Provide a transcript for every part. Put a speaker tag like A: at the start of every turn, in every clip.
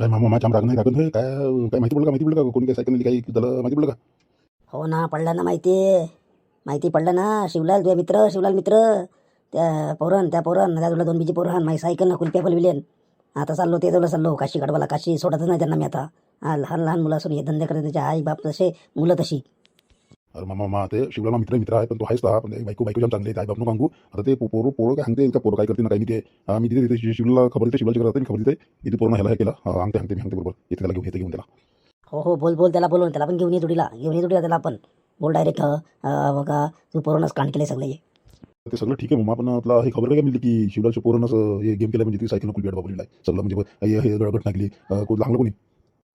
A: काय मामा माझ्या नाही काय काय माहिती पडलं का माहिती पडलं का कोणी काय सायकल काही झालं माहिती पडलं का
B: हो ना पडलं ना माहिती माहिती पडलं ना शिवलाल तुझ्या मित्र शिवलाल मित्र त्या पोरण त्या पोरण त्या तुला दोन बीजी पोरण माझी सायकल ना कुलप्या फुलविलेन आता चाललो ते जवळ चाललो काशी काढवाला काशी सोडतच नाही त्यांना मी आता लहान लहान मुलं असून हे धंदे करत त्याच्या आई बाप तसे मुलं तशी
A: अरे मामा मा ते शिवला मित्र मित्र आहे पण तो आहेच पण बायको बायको जाम चांगले आहे बाबू सांगू आता ते पोर पोर काय सांगते पोरं काय करते ना काही ते मी तिथे शिवला खबर देते शिवलाची करत खबर देते इथे पोरणा ह्याला हे केला सांगते सांगते मी सांगते बरोबर इथे त्याला घेऊन येते घेऊन त्याला
B: हो हो बोल बोल त्याला बोलून त्याला पण घेऊन ये जोडीला घेऊन ये जोडीला त्याला पण बोल डायरेक्ट बघा तू पोरोनाच कांड केले सगळे
A: ते सगळं ठीक आहे मग आपण आपला हे खबर काय मिळली की शिवलाच्या पोरांनाच हे गेम केलं म्हणजे ती सायकल कुलबेट बाबूला सगळं म्हणजे हे गडबड टाकली कोण लागलं कोणी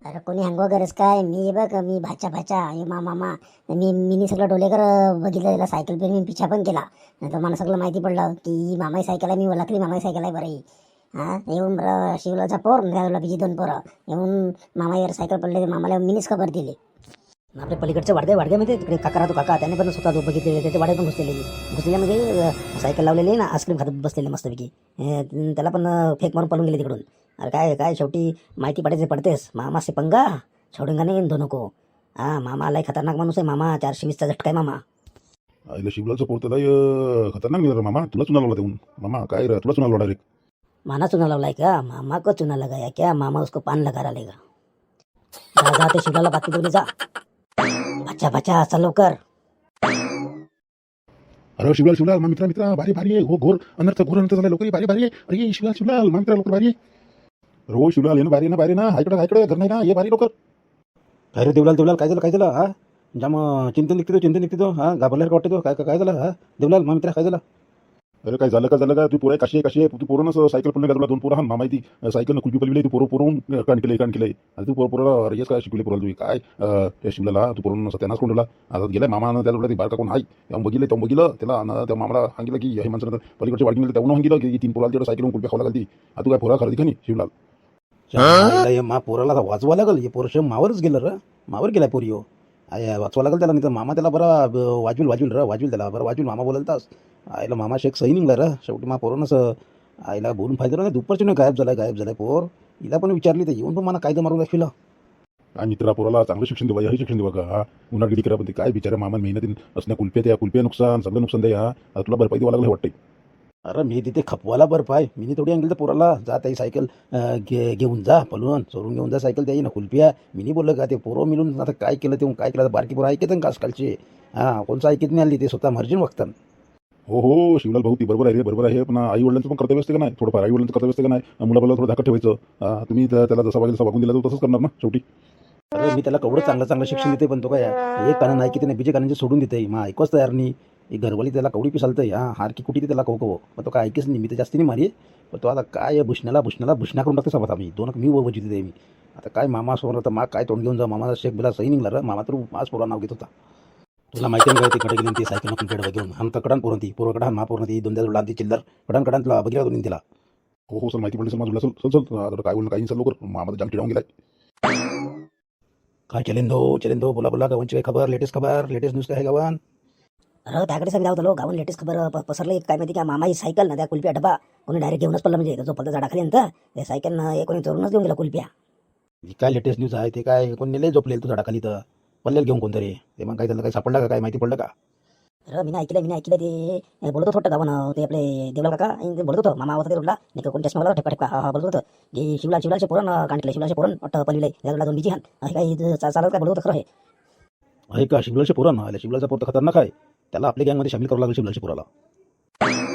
C: अरे कोणी हंग वगैरेच काय? मी बघ मी भाच्या भाच्या हे मा मामा मी. मी सगळं डोलेकर बघितलं त्याला सायकल पेन मी पिछा पण केला. नंतर मला सगळं माहिती पडलं की मामाई सायकल आहे मी ओळखली मामाई सायकल आहे बरं हां. येऊन शिवलाचा पोर बिजी दोन पोरं. येऊन मामाईवर सायकल पडले मामाला मीनीच खबर दिली.
B: आपल्या पलीकडचे वाडगे वाडगे म्हणजे तिकडे काका राहतो काका त्याने पण स्वतः बघितलेले त्याच्या वाड्यात पण घुसलेले. घुसले म्हणजे सायकल लावलेली ना आईस्क्रीम खात बसलेले मस्तपैकी. त्याला पण फेक मारून पळून गेले तिकडून. अरे काय काय शेवटी माहिती पडायचे पडतेस. मामा से पंगा? सोडून का नाही दोन नको हा मामा लय खतरनाक माणूस आहे मामा. चारशे वीसचा झटका आहे मामा.
A: अरे शिवलाचं पोरतं लय खतरनाक निघालं मामा. तुला चुना लावला देऊन. मामा काय रे? तुला चुना लावला
B: माना चुना लावलाय का? मामा क चुना लगाया क्या? मामा उसको पान लगा. रहा का जा ते शिवला बाकी तुम्ही जा. बच्चा बच्चा चल लवकर.
A: अरे शिवलाल शिवलाल मा मित्रा मित्रा भारी भारी आहे. हो घोर. अनर्थ घोर अनर्थ झाला लवकर. भारी भारी आहे. अरे शिवलाल शिवलाल मा मित्रा लवकर भारी आहे. रो आले ना बाहेर ना. बाहेर ना हायकडं हायकडं घर नाही ना. ये बारी लवकर.
D: काय रे देवलाल देवलाल काय झालं काय झालं? हा? जाम चिंतन निघते तो चिंतन निघते तो. हा? घाबरल्यासारखं वाटते तो. काय काय झालं? हा? देवलाल मा मित्रा काय झालं?
A: अरे काय झालं का झालं? का तू पोरं कशी आहे कशी आहे? तू पोरं सायकल पण तुला दोन पोरं हा माहिती सायकल कुलपी पलविली तू पोरं पोरून काण केले कण केले आणि तू पोरं पोरं रेस काय शिकवली पुरा तुझी काय? त्या शिमला तू पोरून नसं त्यांनाच कोणला आता गेला मामानं त्याला तुला ती बारका कोण आहे? त्या बघितलं त्या बघितलं. त्याला त्या मामाला सांगितलं की हे माणसानं पलीकडच्या वाढगी मिळेल त्यानं सांगितलं की तीन पोराला तेवढं सायकल कुलपी खावला घालती आता तू काय पोरा खरेदी का नाही शिवलाल
D: मा पोराला वाचवा लागल. हे पोरश मावरच गेलं र. मावर गेला पोरी हो. वाचवा लागल त्याला नाही तर मामा त्याला बरं वाजवील वाजवील र. वाजवील त्याला बरं वाजवील मामा बोलायला तास. आईला मामा शेख सही निघला र. शेवटी मा पोरानंच आईला बोलून फायदा नाही. दुपारची नाही गायब झाला गायब झाला पोर. हिला पण विचारली तर येऊन पण मला कायदा मारू लागेल
A: आणि मित्रा पोराला चांगलं शिक्षण देवा हे शिक्षण देवा का? उन्हाळगिरी करा पण ते काय बिचारा मामा मेहनतीन असण्या कुलप्या त्या कुलप्या नुकसान सगळं नुकसान द्या. तुला भरपाई द्यावं लागलं वाटतं
D: अरे मी तिथे खपवाला बरं पाय मी थोडी आणली तर पोराला जा ताई सायकल घे घेऊन जा पलून चोरून घेऊन जा सायकल त्याची ना खुलपिया मी बोललं का ते पोरं मिळून आता काय केलं ते काय केलं बारकी पोरं ऐकत का आजकालचे हां कोणचं ऐकत नाही आली ते स्वतः मर्जीन बघतात.
A: हो हो शिवलाल भाऊ ती बरोबर आहे रे बरोबर आहे. पण आई वडिलांचं पण कर्तव्य असते का नाही? थोडंफार आई वडिलांचं कर्तव्य असते का नाही? मुलाबाला थोडं धाकत ठेवायचं. तुम्ही त्याला जसा पाहिजे तसा वागून दिला तो तसंच करणार ना शेवटी.
D: अरे मी त्याला कवडं चांगलं चांगलं शिक्षण देते पण तो काय एक काना नाही की त्याने बीजे कानांचे सोडून देते मग ऐकूच तयार नाही. ही घरवाली त्याला कवडी पिसालतं या हारकी कुठे ती त्याला कव मग तो काय ऐकेच नाही मी तर जास्ती नाही मारी पण तो आता काय भुषण्याला भुषण्याला भुषण्या करून टाकते सोबत आम्ही. दोन मी वजी ते मी. आता काय मामा समोर तर मा काय तोंड घेऊन जा मामाचा शेख बिला सही निघाला मामा तर आज पोरा नाव घेत होता. तुला माहिती नाही ते कडे गेली ती सायकल आपण कडे घेऊन हम तकडान पोरण पूर्व पोरकडा मा पोरण ती दोन जोडला चिल्लर. कडान कडान तुला बघितला दोन्ही तिला?
A: हो हो सर माहिती पडली सर माझं चल चल चल काय बोलणं काही सर मामा तर जाम गेलाय.
D: काय चलेन दो चलेन दो बोला बोला गवनची काय खबर लेटेस्ट खबर लेटेस्ट न्यूज काय गवन
B: अरे हो, त्याकडे सांगितलं होतं. गावून लेटेस्ट खबर पसरली काय माहिती का मामा ही सायकल ना त्या कुलप्या अटबा कोणी डायरेक्ट घेऊनच पडला म्हणजे जो पडला झाडाखाली नंतर ते सायकल कोणी चोरूनच घेऊन गेला
D: कुल्फ्या काय लेटेस्ट न्यूज आहे ते काय कोणी नेले झोपले तू झाडाखाली तर. पल्लेल घेऊन कोणतरी. ते मग काय त्याला सापडलं का काय माहिती पडलं का?
B: अरे हो, मी ऐकलं मी ऐकलं ते. बोलतो थोडं गावन ते आपले देवला काका ते बोलत होतो मामा होता ते रोडला. नाही कोण चष्मा ठेपका ठेपका बोलत होतं. की शिवला शिवलाचे पोरण काढले शिवलाचे पोरण वाटतं पलीला त्या दोन बिजी हान. काय चालत काय बोलत होतं खरं
D: आहे का शिवलाचे पोरण आले शिवलाचा पोर खतरनाक आहे. त्याला आपल्या गँगमध्ये शामिल करू लागेल शिवलाजीपुराला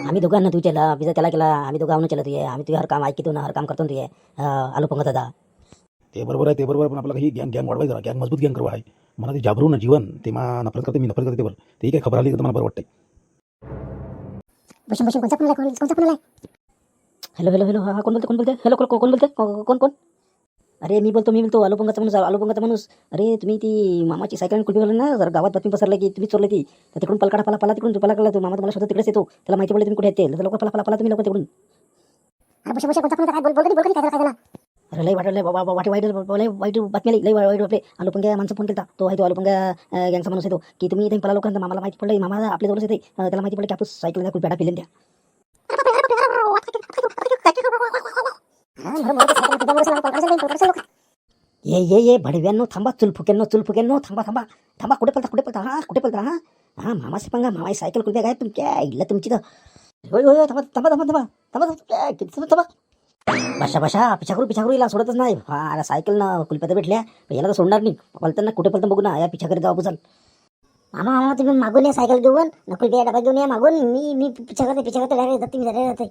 B: आम्ही दोघांना तू चला विजा त्याला केला आम्ही दोघं आवून चला तुझे. आम्ही तुझे हर काम ऐकतो ना हर काम करतो तुझे. आलो पंगत दादा
D: ते बरोबर आहे ते बरोबर पण आपल्याला ही गँग गँग वाढवायचं गँग मजबूत गँग करवा आहे. मला ते जाबरू ना जीवन ते मा नफरत करते मी नफरत करते बरं ते काही खबर आली तर मला बरं वाटतंय.
C: भूषण
B: हॅलो हॅलो हॅलो हा कोण बोलते कोण बोलते हॅलो कोण कोण बोलते कोण कोण? अरे मी बोलतो मी बोलतो अलोपंगाचा माणूस अलोपंगाचा माणूस अरे तुम्ही ती मामाची सायकल कुठे कुलपी ना जर गावात बातमी पसरला की तुम्ही चोरली ती तर तिकडून पलकाडा पाला पाला तिकडून पला कळला तू मामा तुम्हाला शोधा तिकडेच येतो त्याला माहिती पडली तुम्ही कुठे येते लोक पला पाला पाला तुम्ही लोक तिकडून
C: अरे
B: लई वाटलं बाबा वाटे वाईट लई वाईट बातमी लई वाईट वाटले आलोपंग्या माणसं फोन केला तो आहे तो आलोपंग्या गॅंगचा माणूस येतो की तुम्ही इथे पला लोकांना मामाला माहिती पडलं मामा आपल्या जवळच येते त्याला माहिती पडलं की आपण सायकल खूप पिलेन
C: द्या
B: ये ये ये भडव्यांनो थांबा चुलफुक्यांनो चुलफुक्यांनो थांबा थांबा. थांबा कुठे पळता कुठे पळता? हा कुठे पळता? हा? हा मामासे पंगा मामाई सायकल कुठे? काय तुमच्या इल्ला तुमची तर. होय होय होय, थांबा थांबा थांबा थांबा. थांबा थांबा किती थांबा थांबा. बशा बशा पिछा याला सोडतच नाही. हा याला सायकल ना कुलप्यात भेटल्या पण याला तर सोडणार नाही. पळताना कुठे पळता बघू ना या पिछाकडे जाऊ चल
C: मामा मामा तुम्ही मागून या सायकल घेऊन. नकुल बिया डबा घेऊन या मागून. मी मी पिछा करते पिछा करते डायरेक्ट जाते मी जाते.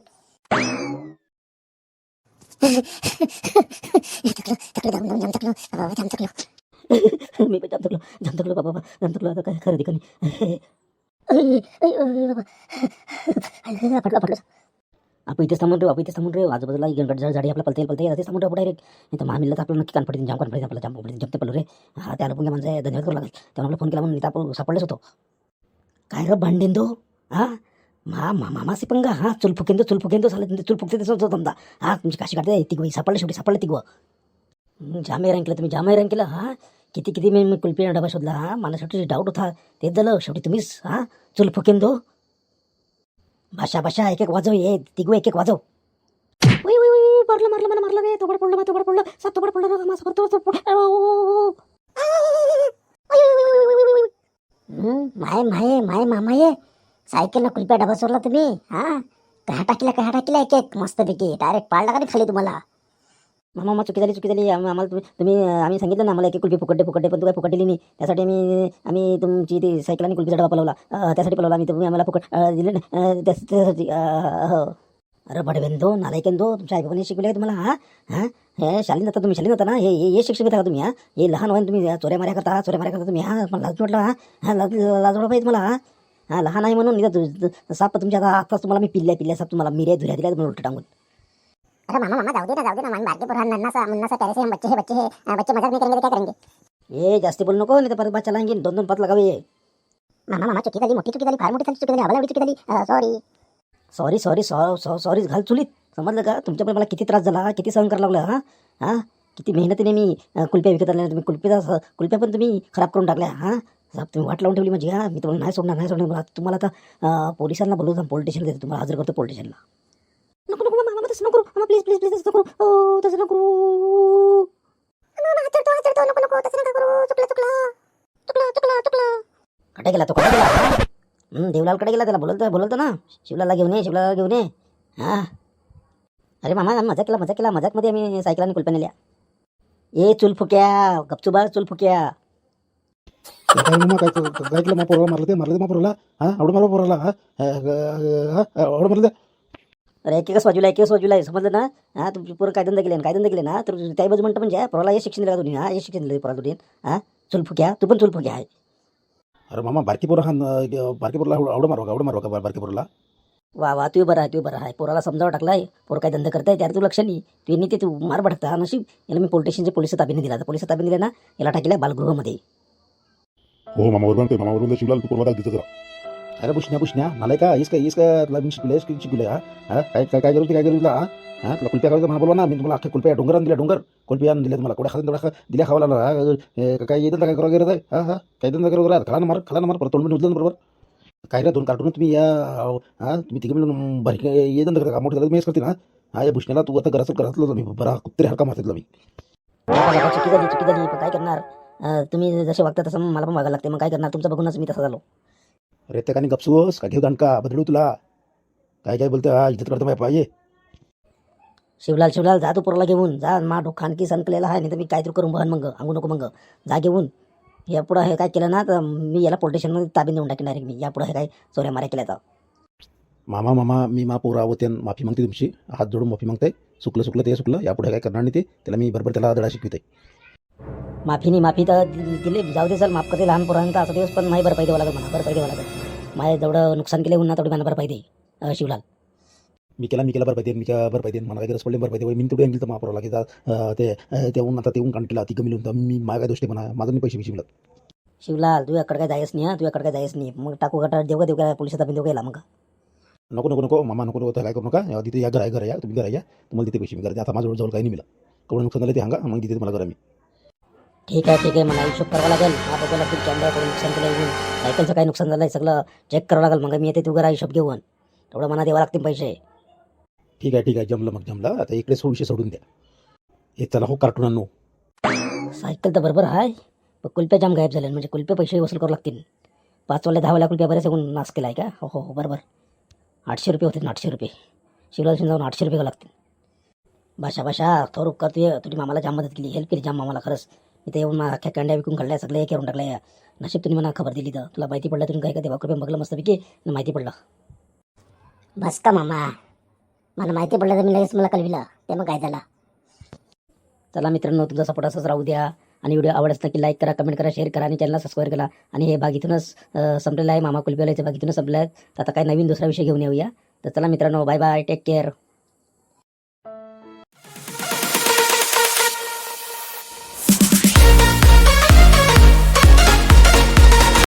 B: मी पण जाम थकलो जाम थकलो बाबा जाम थकलो आता काय खरं ठिकाणी
C: पटलं पटलं
B: आपण इथे थांबून रे आपण इथे थांबून रे आजूबाजूला गणगट झाडी आपला पलते पलते येते थांबून रे डायरेक्ट नाही तर महामिलला आपल्याला नक्की कान जाम कान पडतील आपल्याला जाम पडतील जमते पडलो रे हा त्या पण म्हणजे धन्यवाद करू लागेल त्यामुळे फोन केला म्हणून इथं आपण सापडलेच होतो काय रे तो हा मा मा मामासे पंगा हा? चुल फुकेंदो चुल फुकेंदो झालं चुल फुकते होतं समजा हा तुमची काशी काढते तिगवाई सापडले शेवटी सापडले तिगवा जामे हैराण केलं तुम्ही जामे हैराण केलं हा? किती किती मी मी कुलपी डबा शोधला हा? मला शेवटी डाऊट होता तेच झालं शेवटी तुम्हीच हा? चुल फुकेंदो भाषा भाषा एक एक वाजव ये तिगवे एक एक वाजव मारलं मारलं मला मारलं रे तोबड पडलं मला तोबड पडलं सात तोबड पडलं माझं परत ओ,
C: माय माय माय मामा ये सायकलनं कुलप्या डबा सोडला तुम्ही? हा? कहा टाकल्या कहा टाकल्या एक एक? मस्तपैकी. डायरेक्ट पाळला का नाही खाली तुम्हाला?
B: मामा मामा चुकी झाली चुकी झाली. आम- आम्हाला तुम्ही तुम्ही आम्ही सांगितलं ना आम्हाला एक कुलपी फुकटे फुकटे पण तू काय फुकट दिली नाही. त्यासाठी आम्ही आम्ही तुमची ती सायकल आणि कुल्फीचा डबा पलवला. अं, त्यासाठी पलवला. आम्ही तुम्ही आम्हाला फुकट अं, दिले ना अं, त्यास- त्यासाठी अं, हो. अरे बडवेंदो नालायकेंदो तुमच्या आईबाबाने शिकवले तुम्हाला हा? हा? हे शालीन होता तुम्ही शालीन होता ना? हे हे हे शिक्षक होता का तुम्ही हा? हे लहान वयात तुम्ही चोऱ्या माऱ्या करता चोऱ्या माऱ्या करता तुम्ही हा? मला लाज म्हटलं हा? हा? लाज लाज वाटलं पाहिजे मला हा? हा लहान आहे म्हणून साप तुमच्या आता आताच तुम्हाला मी पिल्ल्या पिल्ल्या साप तुम्हाला मिऱ्या धुऱ्या दिल्या म्हणून उलट टांगून.
C: अरे मामा मामा जाऊ दे ना जाऊ दे ना मान बारके पर नन्ना सा मुन्ना सा प्यारे से हम बच्चे हैं बच्चे हैं बच्चे मजाक नहीं करेंगे तो क्या करेंगे?
B: ए जास्ती बोलू नको नाही तर परत बच्चा लाईन दोन दोन पाच लगावे.
C: मामा मामा चुकी झाली मोठी चुकी झाली फार मोठी चुकी झाली आम्हाला चुकी झाली. सॉरी
B: सॉरी सॉरी सॉ सॉरी घाल चुलीत. समजलं का? तुमच्यामुळे मला किती त्रास झाला किती सहन करायला लागलं हां? हां? किती मेहनतीने मी कुल्प्या विकत आणल्या तुम्ही कुल्प्याचा कुल्प्या पण तुम्ही खराब करून टाकल्या हां? साहेब तुम्ही वाट लावून ठेवली म्हणजे हां मी तुम्हाला नाही सोडणार नाही सोडणार. तुम्हाला आता पोलिसांना बोलवतो पोलीस स्टेशन देतो तुम्हाला हजर करतो पोलीस स्टेशनला नको नको मामा तसं नको करू. प्लीज प्लीज प्लीज तसं नको करू. ओ, तसं नको करू.
C: नको नको तसं नका करू. चुकलं चुकलं. चुकलं चुकलं चुकलं.
B: कडे गेला तो कडे गेला. देवलालकडे गेला त्याला. बोलवतो बोलवतो ना. शिवलाला घेऊन ये शिवलाला घेऊन ये. हां. अरे मामा आम्ही मजा केला मजा केला. मजाकमध्ये आम्ही सायकलाने कुलप्या नेल्या ए चुल फुक्या गपचुबा चुल फुक्या
D: ते काय मग काय काय केलं मग पोराला मारलं ते मारलं ते मग पोराला हा आवडं मारलं पोराला हा. आवडं मारलं ते.
B: अरे एकेकच बाजूला एकेकच बाजूला आहे समजलं ना? हा तुमची पोरं काय धंदा केले काय धंदा केले ना? तर काही बाजू म्हणतं म्हणजे पोराला हे शिक्षण दिलं तुम्ही हा हे शिक्षण दिलं पोराला तुम्ही हा चुल फुक्या तू पण चुल फुक्या आहे
D: अरे मामा बारकी पोरं हा न- बारकी पोरला आवडं मारवा का आवडं मारवा का बारकी पोरला?
B: वा वा तू बरं आहे तू बरं आहे. पोराला समजावं टाकलाय. पोरं काय धंदा करताय त्यात तू लक्ष नाही. तू यांनी ते तू मार भडकता हा नशीब. याला मी पोलीस स्टेशनचे पोलीस ताब्याने दिला. पोलीस ताब्याने दिले ना याला टाकलं बालगृहामध्ये.
A: हो मामा बरोबर ते मामा बरोबर शिवलाल तू पोरला दिसत जरा
D: अरे पुष्ण्या पुष्ण्या मला का हीच काय हीच काय तुला मी शिकले शिकले हा? हा? काय काय काय करू ते काय करू तुला हा? तुला कुलप्या करायचं मला बोलवा ना. मी तुम्हाला अख्ख्या कुलप्या डोंगरान दिल्या डोंगर. कुलप्या आणून दिल्या तुम्हाला. कोड्या खाली तेवढा दिल्या खावा लागला. हा, काय येतं काय करा गरज आहे? हा हा? काय धंदा करा गरज खाला ना मार खाला ना मार. परत तोंड उचलं बरोबर. काय रे दोन कार्टून तुम्ही या हा? तुम्ही तिघे मिळून बारीक ये धंदा करता का? मोठं मेस करते ना हा या भुसण्याला तू आता घराचं घरातलं मी बरा कुत्रे हरका मारतात मी.
B: बाबा, चुकी झाली चुकी झाली पण काय करणार? तुम्ही जसे वागता तसं मला पण वागायला लागते मग काय करणार? तुमचं बघूनच मी तसा झालो.
D: अरे त्या कानी गपसूस का घेऊ दणका बदलू तुला. काय काय बोलतो हा इज्जत करतो माहिती पाहिजे
B: शिवलाल शिवलाल जा तू पोराला घेऊन. जा मा डोकं आणखी संकलेला आहे. नाही तर मी काहीतरी करून बघन मग. अंगू नको मग. जा घेऊन. या पुढं हे काय केलं ना तर मी याला पोलीस स्टेशनमध्ये ताब्यात देऊन टाकेन डायरेक्ट मी. या पुढं हे काय चोऱ्या माऱ्या केल्या तर.
D: मामा मामा मी मा पोरा होते माफी मागते तुमची. हात जोडून माफी मागते. चुकलं चुकलं ते चुकलं यापुढे काय करणार नाही ते. त्याला मी बरोबर त्याला धडा शिकविते
B: माफी नाही माफी तर दिली. जाऊ दे चल माफ करते लहान पोरांचा असं दिवस पण माझी भरपाई द्यावं लागेल म्हणा भरपाई द्यावं लागेल माझे जेवढं नुकसान केले ना तेवढी मला भरपाई दे शिवलाल.
D: मी केला मी केला बरं पाहिजे मी केला बरं पाहिजे मला काय गरज पडली बरं पाहिजे मी तेवढे आणली तर जा, अं, ते अं, ते ऊन आता ते ऊन काढ केला ती कमी लिहून मी माझ्या काय दोष्टी म्हणा. माझं नाही पैसे पैसे मिळत
B: शिवलाल तू याकडे काय जायच नाही हा? तू याकडे काय जायच नाही. मग टाकू गटार देऊ का देऊ का? पोलिसात ताब्यात देऊ गेला मग.
D: नको नको नको. मामा नको नको. काय करू नका. तिथे या घर आहे घर या. तुम्ही घर या. तुम्हाला तिथे पैसे मी आता माझ्याजवळ जवळ काही नाही मिळत. केवढं नुकसान झालं ते सांगा. मग तिथे तुम्हाला घर मी.
B: ठीक आहे ठीक आहे मला हिशोब करावा लागेल. हा बघायला लागतील कॅमेरा करून नुकसान केलं येऊन सायकलचं काय नुकसान झालं आहे सगळं चेक करावं लागेल. मग मी येते तू घरा हिशोब घेऊन. तेवढं मला द्यावं लागतील पैसे.
D: ठीक आहे ठीक आहे. जमलं मग जमलं. आता इकडे सो विषय सोडून द्या. हे चला हो कार्टून आणू
B: सायकल तर बरोबर आहे. पण कुल्प्या जाम गायब झाले. म्हणजे कुल्पे पैसे वसूल करावं लागतील. पाच वाले दहा कुल्प्या बरेच येऊन नाश केला आहे का? हो हो हो बरोबर. आठशे रुपये होते आठशे रुपये. शिवराज जाऊन आठशे रुपये लागतील. भाषा भाषा थोर उपकार तुझी मामाला जाम मदत केली. हेल्प केली जाम मामाला खरंच. इथे येऊन अख्ख्या कांड्या विकून काढल्या सगळे करून टाकल्या. नशीब तुम्ही मला खबर दिली तर. तुला माहिती पडलं तुम्ही काय का देवा? कृपया बघलं मस्तपैकी. आणि माहिती पडलं.
C: बस का मामा? मला माहिती पडलं तर मी लगेच मला कळविलं. ते मग काय झालं?
B: चला मित्रांनो तुमचा सपोर्ट असंच राहू द्या. आणि व्हिडिओ आवडत नक्की लाईक करा कमेंट करा शेअर करा आणि चॅनलला सबस्क्राईब करा. आणि हे भाग इथूनच संपलेलं आहे. मामा कुलपेवाल्याचे भाग इथूनच संपलं आहे. तर आता काय नवीन दुसरा विषय घेऊन येऊया. तर चला मित्रांनो बाय बाय टेक केअर